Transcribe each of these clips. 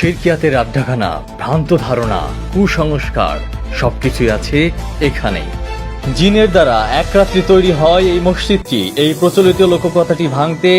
শিরকিয়াতের আড্ডাখানা ভ্রান্ত ধারণা কুসংস্কার সবকিছুই আছে এখানে জিনের দ্বারা এক রাত্রি তৈরি হয় এই মসজিদটি। এই প্রচলিত লোককথাটি ভাঙতে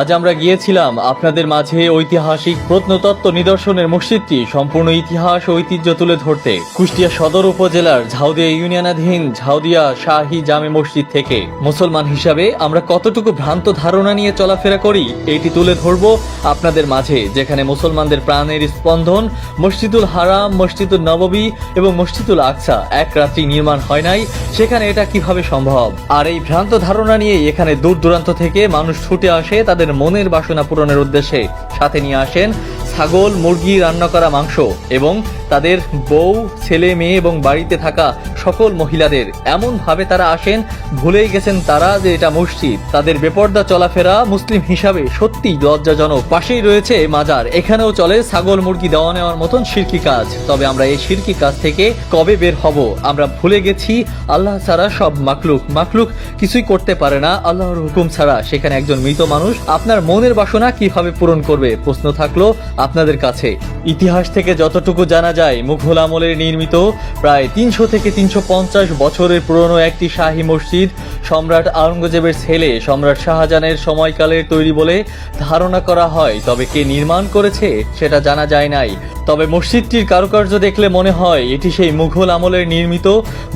আজ আমরা গিয়েছিলাম। আপনাদের মাঝে ঐতিহাসিক প্রত্নতত্ত্ব নিদর্শনের মসজিদটি, সম্পূর্ণ ইতিহাস ঐতিহ্য তুলে ধরতে। কুষ্টিয়া সদর উপজেলার ঝাউদিয়া ইউনিয়নাধীন ঝাউদিয়া শাহী জামে মসজিদ থেকে। মুসলমান হিসাবে আমরা কতটুকু ভ্রান্ত ধারণা নিয়ে চলাফেরা করি, এটি তুলে ধরব আপনাদের মাঝে, যেখানে মুসলমানদের প্রাণের স্পন্দন, মসজিদুল হারাম, মসজিদুল নববী এবং মসজিদুল আকসা এক রাত্রি নির্মাণ হয় নাই সেখানে এটা কীভাবে সম্ভব? আর এই ভ্রান্ত ধারণা নিয়ে এখানে দূর দূরান্ত থেকে মানুষ ছুটে আসে তাদের মনের বাসনা পূরণের উদ্দেশ্যে। সাথে নিয়ে আসেন ছাগল, মুরগি রান্না করা মাংস এবং তাদের বউ, ছেলে, মেয়ে এবং বাড়িতে থাকা সকল মহিলাদের। এমন ভাবে তারা আসেন, ভুলেই গেছেন তারা যে এটা মসজিদ। তাদের বেপর্দা চলাফেরা মুসলিম হিসাবে সত্যি লজ্জাজনক। পাশেই রয়েছে মাজার। এখানেও চলে ছাগল মুরগি দেওয়া নেওয়ার মতন শিরকি কাজ। তবে আমরা এই শিরকি কাজ থেকে কবে বের হব? আমরা ভুলে গেছি, আল্লাহ ছাড়া সব মাকলুক মাকলুক কিছুই করতে পারে না, আল্লাহর হুকুম ছাড়া। সেখানে একজন মৃত মানুষ আপনার মনের বাসনা কীভাবে পূরণ করবে? প্রশ্ন থাকল আপনাদের কাছে। ইতিহাস থেকে যতটুকু জানা যায়, মুঘল আমলের নির্মিত প্রায় তিনশো থেকে তিনশো পঞ্চাশ বছরের পুরনো একটি শাহী মসজিদ, সম্রাট আওরঙ্গজেবের ছেলে সম্রাট শাহজাহানের সময়কালের তৈরি বলে ধারণা করা হয়। তবে কে নির্মাণ করেছে সেটা জানা যায় নাই। তবে মসজিদটির কারুকার্য দেখলে মনে হয় এটি সেই মুঘল আমলের নির্মিত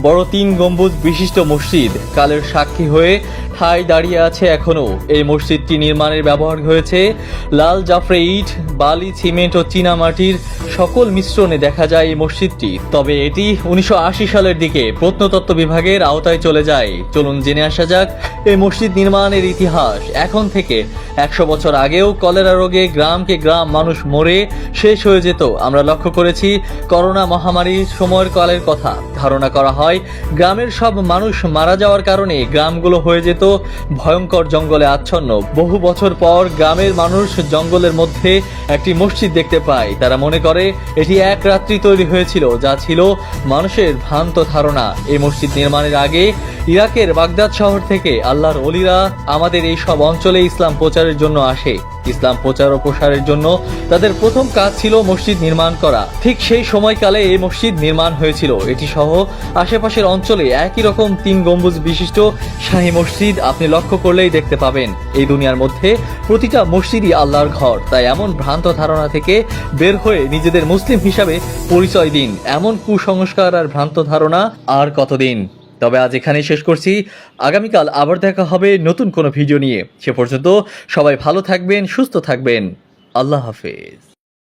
বড় তিন গম্বুজ বিশিষ্ট মসজিদ। কালের সাক্ষী হয়ে ঠাই দাঁড়িয়ে আছে এখনও এই মসজিদটি নির্মাণের ব্যবহার হয়েছে লাল জাফরে ইট, বালি, সিমেন্ট ও চীনামাটির সকল মিশ্রণে দেখা যায় এই মসজিদটি। তবে এটি উনিশশো আশি সালের দিকে প্রত্নতত্ত্ব বিভাগের আওতায় চলে যায়। চলুন জেনে আসা যাক এই মসজিদ নির্মাণের ইতিহাস। এখন থেকে একশো বছর আগেও কলেরা রোগে গ্রামকে গ্রাম মানুষ মরে শেষ হয়ে যেত। আমরা লক্ষ্য করেছি করোনা মহামারীর সময়ের কালের কথা। ধারণা করা হয়, গ্রামের সব মানুষ মারা যাওয়ার কারণে গ্রামগুলো হয়ে যেত ভয়ঙ্কর জঙ্গলে আচ্ছন্ন। বহু বছর পর গ্রামের মানুষ জঙ্গলের মধ্যে একটি মসজিদ দেখতে পায়। তারা মনে করে, এটি এক রাত্রি তৈরি হয়েছিল, যা ছিল মানুষের ভ্রান্ত ধারণা। এই মসজিদ নির্মাণের আগে ইরাকের বাগদাদ শহর থেকে আল্লাহর অলিরা আমাদের এই সব অঞ্চলে ইসলাম প্রচারের জন্য আসে। ইসলাম প্রচার ও প্রসারের জন্য তাদের প্রথম কাজ ছিল মসজিদ নির্মাণ করা। ঠিক সেই সময়কালে এই মসজিদ নির্মাণ হয়েছিল। এটি সহ আশেপাশের অঞ্চলে একই রকম তিন গম্বুজ বিশিষ্ট শাহী মসজিদ আপনি লক্ষ্য করলেই দেখতে পাবেন। এই দুনিয়ার মধ্যে প্রতিটা মসজিদই আল্লাহর ঘর। তাই এমন ভ্রান্ত ধারণা থেকে বের হয়ে নিজেদের মুসলিম হিসাবে পরিচয় দিন। এমন কুসংস্কার আর ভ্রান্ত ধারণা আর কতদিন? তবে আজ এখানেই শেষ করছি। আগামীকাল আবার দেখা হবে নতুন কোনো ভিডিও নিয়ে। সে পর্যন্ত সবাই ভালো থাকবেন, সুস্থ থাকবেন। আল্লাহ হাফেজ।